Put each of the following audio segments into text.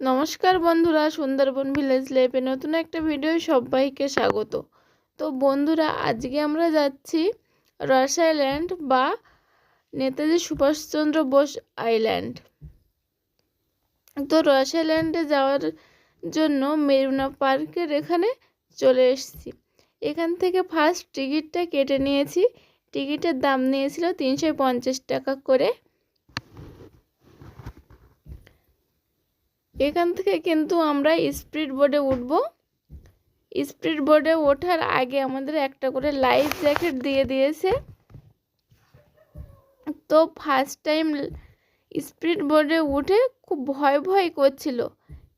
নমস্কার বন্ধুরা, সুন্দরবন ভিলেজ লেপে নতুন একটা ভিডিও সবাইকে স্বাগত। তো বন্ধুরা, আজকে আমরা যাচ্ছি রস আইল্যান্ড বা নেতাজি সুভাষচন্দ্র বোস আইল্যান্ড তো রস আইল্যান্ডে যাওয়ার জন্য মেরুনা পার্কের এখানে চলে এসেছি। এখান থেকে ফার্স্ট টিকিটটা কেটে নিয়েছি। টিকিটের দাম নিয়েছিল তিনশো পঞ্চাশ টাকা করে। এখান থেকে কিন্তু আমরা স্পিড বোর্ডে উঠব। স্পিড বোর্ডে ওঠার আগে আমাদের একটা করে লাইফ জ্যাকেট দিয়ে দিয়েছে। তো ফার্স্ট টাইম স্পিড বোর্ডে উঠে খুব ভয় ভয় করছিল,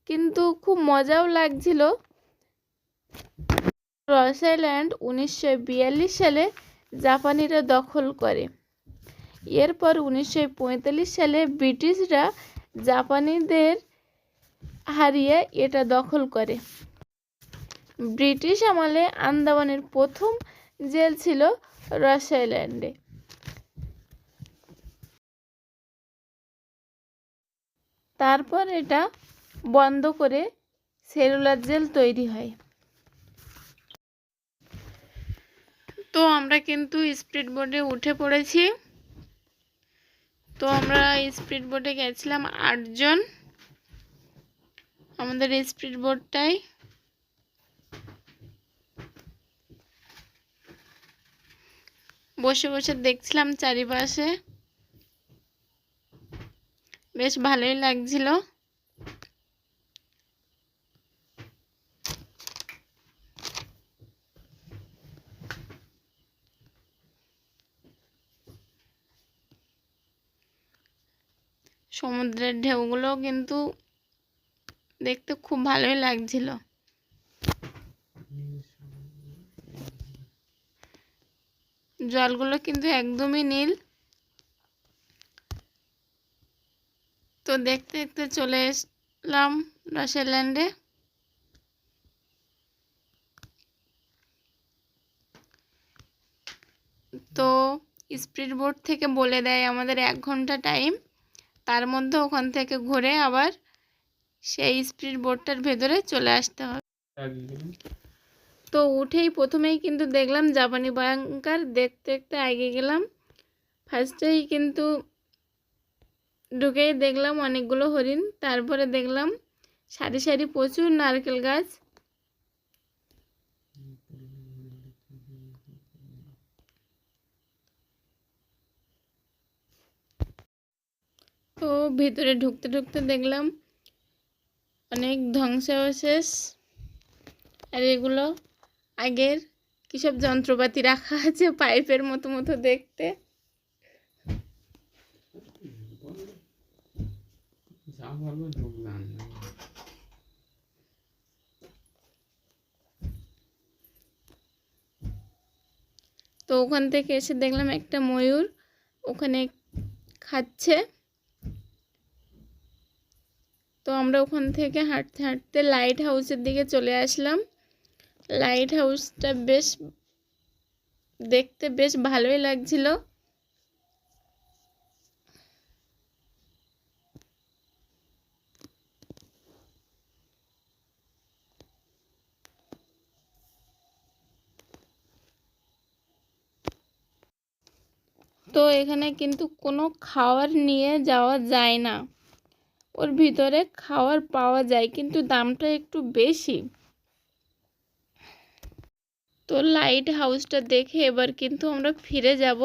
কিন্তু খুব মজাও লাগছিল। রস আইল্যান্ড উনিশশো বিয়াল্লিশ সালে জাপানিরা দখল করে। এরপর উনিশশো পঁয়তাল্লিশ সালে ব্রিটিশরা জাপানিদের হারিয়ে এটা দখল করে। ব্রিটিশ আমলে আন্দামানের প্রথম জেল ছিল রস আইল্যান্ডে তারপর এটা বন্ধ করে সেলুলার জেল তৈরি হয়। তো আমরা কিন্তু স্পিড বোর্ডে উঠে পড়েছি। তো আমরা স্পিড বোর্ডে গেছিলাম আটজন। আমাদের স্পিড বোর্ডটাই। বসে বসে দেখছিলাম চারিপাশে। বেশ ভালোই লাগছিল। সমুদ্রের ঢেউগুলো কিন্তু দেখতে খুব ভালোই লাগছিল। জলগুলো কিন্তু একদমই নীল। তো দেখতে দেখতে চলে এসলাম রসেল্যান্ডে। তো স্পিড বোট থেকে বলে দেয় আমাদের এক ঘণ্টা টাইম। তার মধ্যে ওখান থেকে ঘুরে আবার সেই স্পিড বোর্ডটার ভেতরে চলে আসতে হবে। তো উঠেই প্রথমেই কিন্তু দেখলাম জাপানি ভয়ঙ্কর দেখতে দেখতে এগিয়ে গেলাম। ফার্স্টেই কিন্তু ঢুকেই দেখলাম অনেকগুলো হরিণ তারপরে দেখলাম সারি সারি প্রচুর নারকেল গাছ। তো ভিতরে ঢুকতে ঢুকতে দেখলাম অনেক ধ্বংসাবশেষ। আর এগুলো আগের কিসব যন্ত্রপাতি রাখা আছে পাইপের মতো মতো দেখতে? তো ওখান থেকে এসে দেখলাম একটা ময়ূর ওখানে খাচ্ছে। তো আমরা ওখান থেকে হাঁটতে হাঁটতে লাইট হাউসের দিকে চলে আসলাম। লাইট হাউসটা বেশ, দেখতে বেশ ভালোই লাগছিল। তো এখানে কিন্তু কোনো খাবার নিয়ে যাওয়া যায় না। ওর ভিতরে খাওয়ার পাওয়া যায়, কিন্তু দামটা একটু বেশি। তো লাইট হাউসটা দেখে এবার কিন্তু আমরা ফিরে যাব।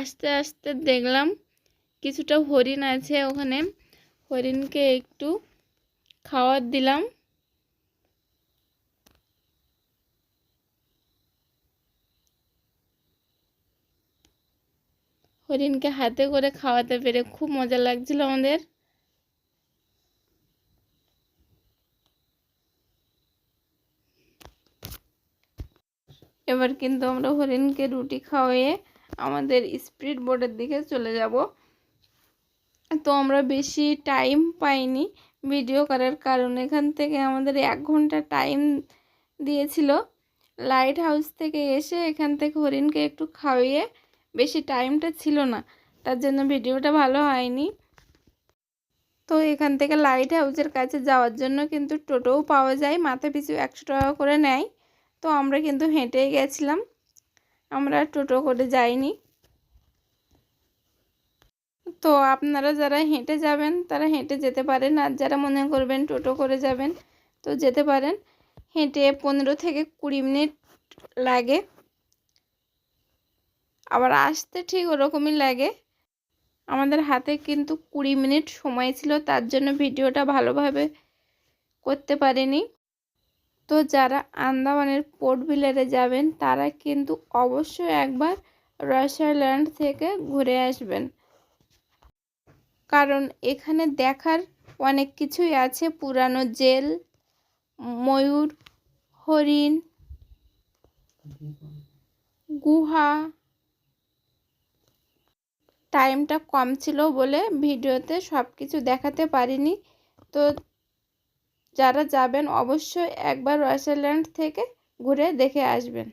আস্তে আস্তে দেখলাম কিছুটা হরিণ আছে ওখানে। হরিণকে একটু খাওয়ার দিলাম। হরিণকে হাতে করে খাওয়াতে পেরে খুব মজা লাগছিল আমাদের। এবার কিন্তু আমরা হরিণকে রুটি খাওয়িয়ে আমাদের স্পিড বোর্ডের দিকে চলে যাব। তো আমরা বেশি টাইম পাইনি ভিডিও করার কারণ। এখান থেকে আমাদের এক ঘণ্টা টাইম দিয়েছিল। লাইট হাউস থেকে এসে এখান থেকে হরিণকে একটু খাওয়িয়ে বেশি টাইমটা ছিল না, তার জন্য ভিডিওটা ভালো হয়নি। তো এখান থেকে লাইট হাউসের কাছে যাওয়ার জন্য কিন্তু টোটোও পাওয়া যায় মাথা পিছু একশো টাকা করে নেয়। তো আমরা কিন্তু হেঁটেই গেছিলাম। আমরা টোটো করে যাইনি। তো আপনারা যারা হেঁটে যাবেন, তারা হেঁটে যেতে পারেন। আর যারা মনে করবেন টোটো করে যাবেন, তো যেতে পারেন। হেঁটে পনেরো থেকে কুড়ি মিনিট লাগে। আবার আসতে ঠিক ওরকমই লাগে। আমাদের হাতে কিন্তু কুড়ি মিনিট সময় ছিল, তার জন্য ভিডিওটা ভালোভাবে করতে পারিনি। তো যারা আন্দামানের পোর্ট বিলারে যাবেন, তারা কিন্তু অবশ্যই একবার রসারল্যান্ড থেকে ঘুরে আসবেন। কারণ এখানে দেখার অনেক কিছুই আছে। পুরানো জেল, ময়ূর, হরিণ, গুহা। টাইমটা কম ছিল বলে ভিডিওতে সব কিছু দেখাতে পারিনি। তো যারা যাবেন অবশ্যই একবার রয়্যালল্যান্ড থেকে ঘুরে দেখে আসবেন।